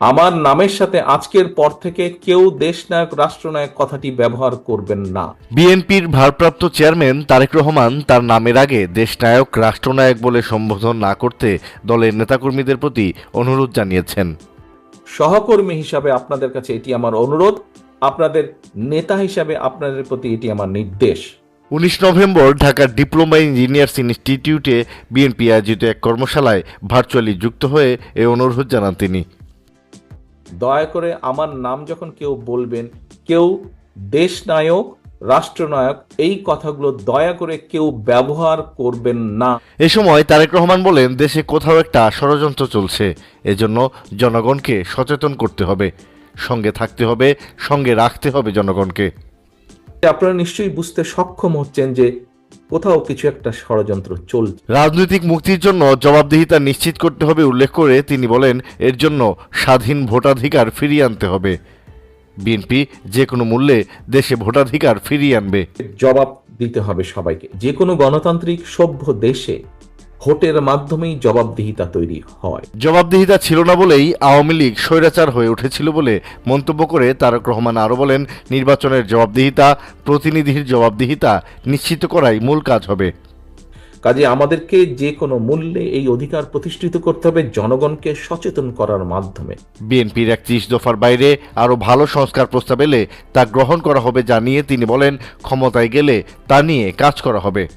আমার নামের সাথে আজকের পর থেকে কেউ দেশনায়ক রাষ্ট্রনায়ক কথাটি ব্যবহার করবেন না। বিএনপির ভারপ্রাপ্ত চেয়ারম্যান তারেক রহমান তার নামের আগে দেশনায়ক রাষ্ট্রনায়ক বলে সম্বোধন না করতে দলের নেতাকর্মীদের প্রতি অনুরোধ জানিয়েছেন। সহকর্মী হিসাবে আপনাদের কাছে এটি আমার অনুরোধ। আপনাদের নেতা হিসাবে আপনাদের প্রতি এটি আমার নির্দেশ। উনিশ নভেম্বর ঢাকার ডিপ্লোমা ইঞ্জিনিয়ার্স ইনস্টিটিউটে বিএনপি আয়োজিত এক কর্মশালায় ভার্চুয়ালি যুক্ত হয়ে এ অনুরোধ জানান তিনি। দয়া করে আমার নাম যখন কেউ বলবেন কেউ দেশ নায়ক রাষ্ট্রনায়ক এই কথাগুলো দয়া করে কেউ ব্যবহার করবেন না। এ সময় তারেক রহমান বলেন দেশে কোথাও একটা ষড়যন্ত্র চলছে এজন্য জনগণকে সচেতন করতে হবে সঙ্গে থাকতে হবে সঙ্গে রাখতে হবে জনগণকে। আপনারা নিশ্চয়ই বুঝতে সক্ষম হচ্ছেন যে কোথাও কিছু একটা ষড়যন্ত্র চলছে। রাজনৈতিক মুক্তির জন্য জবাবদিহিতা নিশ্চিত করতে হবে উল্লেখ করে তিনি বলেন এর জন্য স্বাধীন ভোটাধিকার ফিরিয়ে আনতে হবে। বিএনপি যে কোনো মূল্যে দেশে ভোটাধিকার ফিরিয়ে আনবে। জবাব দিতে হবে সবাইকে। যে কোনো গণতান্ত্রিক সভ্য দেশে ভোটের মাধ্যমেই জবাবদিহিতা তৈরি হয়। জবাবদিহিতা ছিল না বলেই আওয়ামী লীগ স্বৈরাচার হয়ে উঠেছিল বলে মন্তব্য করে তারক রহমান আরও বলেন নির্বাচনের জবাবদিহিতা প্রতিনিধির জবাবদিহিতা নিশ্চিত করাই মূল কাজ হবে। কাজে আমাদেরকে যে কোনো মূল্যে এই অধিকার প্রতিষ্ঠিত করতে হবে জনগণকে সচেতন করার মাধ্যমে। বিএনপির এক একত্রিশ দফার বাইরে আরও ভালো সংস্কার প্রস্তাব এলে তা গ্রহণ করা হবে জানিয়ে তিনি বলেন ক্ষমতায় গেলে তা নিয়ে কাজ করা হবে।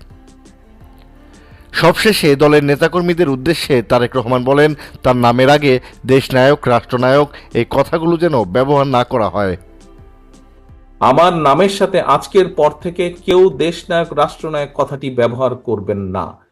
সবশেষে দলের নেতাকর্মীদের উদ্দেশ্যে তারেক রহমান বলেন, তার নামের আগে দেশনায়ক, রাষ্ট্রনায়ক, এই কথাগুলো যেন ব্যবহার না করা হয়। আমার নামের সাথে আজকের পর থেকে কেউ দেশনায়ক, রাষ্ট্রনায়ক কথাটি ব্যবহার করবেন না।